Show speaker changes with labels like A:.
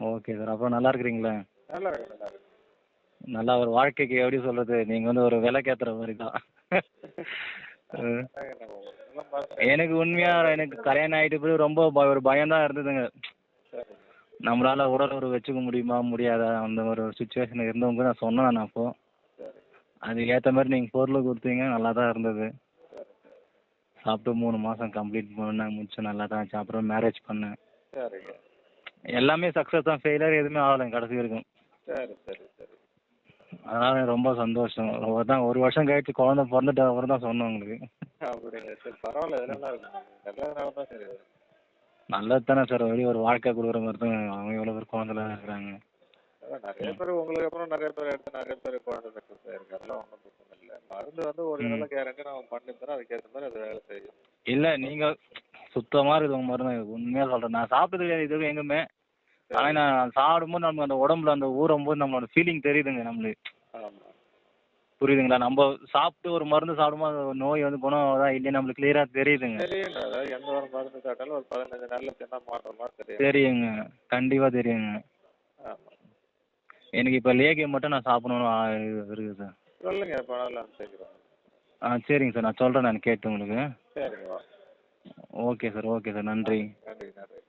A: Okay sir. அப்புறம் நல்லா இருக்கிறீங்களா?
B: நல்லா இருக்கு நல்லா இருக்கு.
A: நல்லா ஒரு வாழ்க்கைக்கு எப்படி சொல்றது? நீங்கள் வந்து ஒரு விலைக்கேத்துற மாதிரி தான் எனக்கு உண்மையாக எனக்கு கல்யாணம் ஆகிட்டு போய் ரொம்ப ஒரு பயம் தான் இருந்ததுங்க. நம்மளால உடல் ஒரு வச்சுக்க முடியுமா முடியாதா? அந்த ஒரு சுச்சுவேஷன் இருந்தவங்க நான் சொன்னேன் நான் அப்போ. அதுக்கு ஏற்ற மாதிரி நீங்கள் பொருள் கொடுத்தீங்க நல்லா தான் இருந்தது. சாப்பிட்டு மூணு மாதம் கம்ப்ளீட் பண்ணேன் முடிச்சு நல்லா தான் ஆச்சு. அப்புறம் மேரேஜ் பண்ணேன். எல்லாமே சக்ஸஸ் தான். ஃபெயிலியர் எதுவுமே ஆகலை. கடைசி வரைக்கும்.
B: சரி சரி சரி.
A: அதனால ரொம்ப சந்தோஷம். தான் ஒரு வருஷம் கழிச்சு குழந்தை பிறந்துட்டு அப்புறம் தான் சொன்னேன் உங்களுக்கு.
B: சரி பரவாயில்ல. இதெல்லாம் நல்லா இருக்கு நல்லதுனால தான் சரி.
A: நல்லது தானே சார். வெளியே ஒரு வாழ்க்கை கொடுக்குற மாதிரி தான் அவங்க எவ்வளோ பேர் குழந்தைலாம் இருக்கிறாங்க.
B: நிறைய பேர் உங்களுக்கு அப்புறம் நிறைய பேர் எடுத்து நிறைய பேர் குழந்தை அதெல்லாம் ஒன்றும் பிரச்சனை இல்லை. மருந்து வந்து ஒரு நல்ல கேரண்டி நான் பண்ணி தரேன். அதுக்கேற்ற மாதிரி அது வேலை செய்யும்.
A: இல்லை நீங்கள் சுத்தமாக இருக்குது உங்கள் மருந்து உண்மையாக சொல்கிறேன் நான் சாப்பிட்டது கிடையாது இது வரைக்கும் எங்குமே ஆனால் நான் சாப்பிடும்போது நமக்கு அந்த உடம்புல அந்த ஊறும் போது நம்மளோட ஃபீலிங் தெரியுதுங்க நம்மளுக்கு. புரியுதுங்களா? நம்ம சாப்பிட்டு ஒரு மருந்து சாப்பிடும்போது அந்த நோய் வந்து குணம் தான் இல்லையே நம்மளுக்கு கிளியராக தெரியுதுங்க.
B: தெரியும் அதாவது எந்த ஒரு மருந்து சாப்பிட்டாலும் ஒரு பதினஞ்சு நாள்ல மாதிரி தெரியும்
A: தெரியுங்க. கண்டிப்பாக தெரியுங்க. எனக்கு இப்போ லேகியம் மட்டும் நான் சாப்பிடணும்னு ஆ- இருக்குது சார்.
B: சொல்லுங்க
A: ஆ சரிங்க சார். நான் சொல்கிறேன் நான் கேட்டு உங்களுக்கு.
B: சரிங்க.
A: Okay sir okay sir. நன்றி.
B: நன்றி நன்றி.